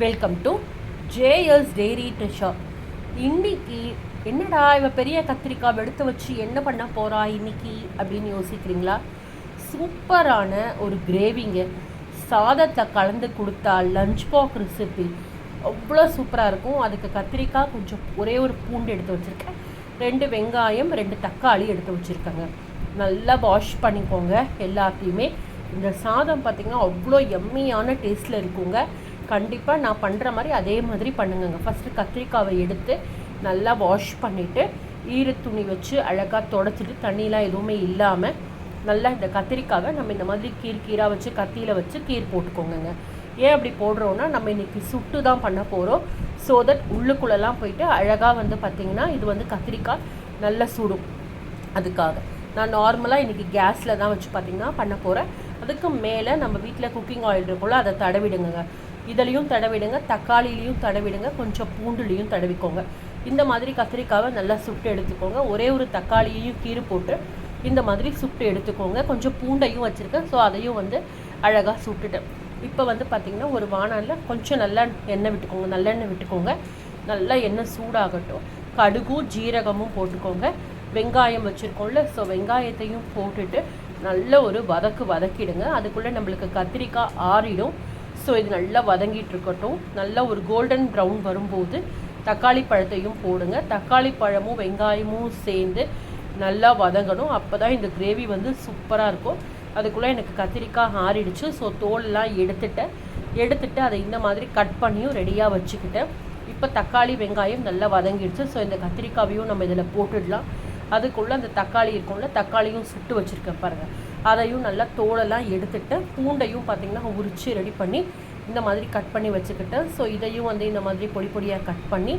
Welcome to JS dairy treasure இன்னைக்கு என்னடா இவ பெரிய கத்திரிக்காய் எடுத்து வச்சு என்ன பண்ண போகிறா இன்னைக்கு அப்படின்னு யோசிக்கிறீங்களா? சூப்பரான ஒரு கிரேவிங்க. சாதத்தை கலந்து கொடுத்தா லஞ்ச் பாக் ரெசிபி அவ்வளோ சூப்பராக இருக்கும். அதுக்கு கத்திரிக்காய் கொஞ்சம் ஒரே ஒரு பூண்டு எடுத்து வச்சுருக்கேன். ரெண்டு வெங்காயம் ரெண்டு தக்காளி எடுத்து வச்சுருக்கேங்க. நல்லா வாஷ் பண்ணிக்கோங்க எல்லாத்தையுமே. இந்த சாதம் பார்த்திங்கன்னா அவ்வளோ எம்மியான டேஸ்ட்டில் இருக்குங்க. கண்டிப்பாக நான் பண்ணுற மாதிரி அதே மாதிரி பண்ணுங்கங்க. ஃபஸ்ட்டு கத்திரிக்காவை எடுத்து நல்லா வாஷ் பண்ணிவிட்டு ஈர துணி வச்சு அழகாக தொடச்சிட்டு தண்ணிலாம் எதுவுமே இல்லாமல் நல்லா இந்த கத்திரிக்காவை நம்ம இந்த மாதிரி கீர் கீராக வச்சு கத்தியில் வச்சு கீர் போட்டுக்கோங்கங்க. ஏன் அப்படி போடுறோன்னா நம்ம இன்றைக்கி சுட்டு தான் பண்ண போகிறோம் ஸோ தட் உள்ளுக்குள்ளெல்லாம் போயிட்டு அழகாக வந்து பார்த்திங்கன்னா இது வந்து கத்திரிக்காய் நல்லா சுடும். அதுக்காக. நான் நார்மலாக இன்றைக்கி கேஸில் தான் வச்சு பார்த்திங்கன்னா பண்ண போகிறேன் அதுக்கு மேலே நம்ம வீட்டில் குக்கிங் ஆயில் இருக்கும்ல அதை தடவிடுங்க இதுலேயும் தடவிடுங்க தக்காளிலையும் தடவிடுங்க கொஞ்சம் பூண்டுலேயும் தடவிக்கோங்க. இந்த மாதிரி கத்திரிக்காவை நல்லா சுட்டு எடுத்துக்கோங்க. ஒரே ஒரு தக்காளியையும் கீறு போட்டு இந்த மாதிரி சுட்டு எடுத்துக்கோங்க. கொஞ்சம் பூண்டையும் வச்சுருக்கேன். ஸோ அதையும் வந்து அழகாக சுட்டுட்டேன் இப்போ வந்து பார்த்திங்கன்னா ஒரு வானலில் கொஞ்சம் நல்லா எண்ணெய் விட்டுக்கோங்க. நல்லெண்ணெய் விட்டுக்கோங்க. நல்லா எண்ணெய் சூடாகட்டும். கடுகும் ஜீரகமும் போட்டுக்கோங்க. வெங்காயம் வச்சுருக்கோம்ல ஸோ வெங்காயத்தையும் போட்டுட்டு நல்ல ஒரு வதக்கு வதக்கிடுங்க. அதுக்குள்ளே நம்மளுக்கு கத்திரிக்காய் ஆறிடும். ஸோ இது நல்லா வதங்கிட்டு இருக்கட்டும். நல்லா ஒரு கோல்டன் ப்ரௌன் வரும்போது தக்காளி பழத்தையும் போடுங்க. தக்காளி பழமும் வெங்காயமும் சேர்ந்து நல்லா வதங்கணும். அப்போ தான் இந்த கிரேவி வந்து சூப்பராக இருக்கும். அதுக்குள்ளே எனக்கு கத்திரிக்காய் ஆறிடுச்சு. ஸோ தோலெலாம் எடுத்துட்டேன். எடுத்துட்டு அதை இந்த மாதிரி கட் பண்ணியும் ரெடியாக வச்சுக்கிட்டேன். இப்போ தக்காளி வெங்காயம் நல்லா வதங்கிடுச்சு. ஸோ இந்த கத்திரிக்காவையும் நம்ம இதில் போட்டுடலாம். அதுக்குள்ளே அந்த தக்காளி இருக்கும்ல தக்காளியும் சுட்டு வச்சுருக்கேன் பாருங்கள் அதையும் நல்லா தோலெல்லாம் எடுத்துட்டு பூண்டையும் பார்த்திங்கன்னா உரித்து ரெடி பண்ணி இந்த மாதிரி கட் பண்ணி வச்சுக்கிட்டேன் ஸோ இதையும் வந்து இந்த மாதிரி பொடி பொடியாக கட் பண்ணி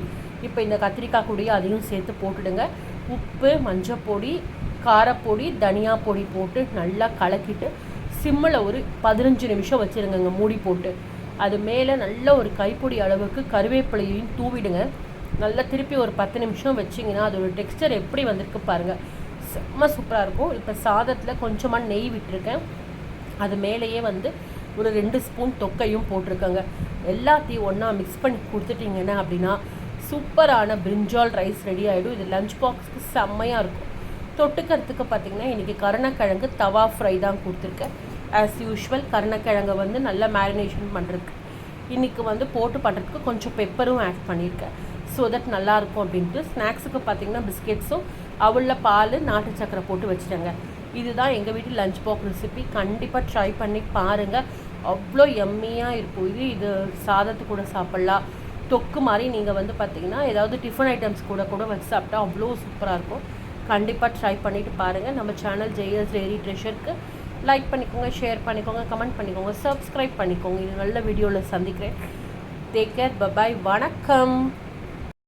இப்போ இந்த கத்திரிக்காய் கூடிய அதையும் சேர்த்து போட்டுடுங்க. உப்பு மஞ்சப்பொடி காரப்பொடி தனியா பொடி போட்டு நல்லா கலக்கிட்டு சிம்மில் ஒரு பதினஞ்சு நிமிஷம் வச்சுருங்கங்க மூடி போட்டு. அது மேலே நல்ல ஒரு கைப்பொடி அளவுக்கு கருவேப்பிலையையும் தூவிடுங்க. நல்லா திருப்பி ஒரு பத்து நிமிஷம் வச்சிங்கன்னா அதோட டெக்ஸ்டர் எப்படி வந்திருக்கு பாருங்கள் செம்ம சூப்பராக இருக்கும். இப்போ சாதத்தில் கொஞ்சமாக நெய் விட்டுருக்கேன். அது மேலேயே வந்து ஒரு ரெண்டு ஸ்பூன் தொக்கையும் போட்டிருக்கேங்க. எல்லாத்தையும் ஒன்றா மிக்ஸ் பண்ணி கொடுத்துட்டிங்கன்னா அப்படின்னா சூப்பரான பிரிஞ்சால் ரைஸ் ரெடி ஆகிடும் இது லஞ்ச் பாக்ஸ்க்கு செம்மையாக இருக்கும். தொட்டுக்கிறதுக்கு பார்த்திங்கன்னா இன்றைக்கி கருணக்கிழங்கு தவா ஃப்ரை தான் கொடுத்துருக்கேன். ஆஸ் யூஷுவல் கருணக்கிழங்கை வந்து நல்லா மேரினேஷன் பண்ணுறதுக்கு இன்றைக்கி வந்து போட்டு பண்ணுறதுக்கு கொஞ்சம் பெப்பரும் ஆட் பண்ணியிருக்கேன். ஸோ தட் நல்லாயிருக்கும் அப்படின்ட்டு ஸ்நாக்ஸுக்கு பார்த்திங்கன்னா பிஸ்கெட்ஸும் அவளில் பால் நாட்டு சக்கரை போட்டு வச்சுட்டாங்க. இதுதான் எங்கள் வீட்டு லஞ்ச் பாக்ஸ் ரெசிபி கண்டிப்பாக ட்ரை பண்ணி பாருங்கள் அவ்வளோ எம்மியாக இருக்கும். இது இது சாதத்து கூட சாப்பிட்லாம். தொக்கு மாதிரி நீங்கள் வந்து பார்த்தீங்கன்னா ஏதாவது டிஃபன் ஐட்டம்ஸ் கூட கூட வச்சு சாப்பிட்டா அவ்வளோ சூப்பராக இருக்கும். கண்டிப்பாக ட்ரை பண்ணிவிட்டு பாருங்கள் நம்ம சேனல் ஜெயஸ் டெய்ரி ட்ரெஷருக்கு லைக் பண்ணிக்கோங்க ஷேர் பண்ணிக்கோங்க கமெண்ட் பண்ணிக்கோங்க சப்ஸ்கிரைப் பண்ணிக்கோங்க. இது நல்ல வீடியோவில் சந்திக்கிறேன். டேக் கேர் பபாய் வணக்கம்.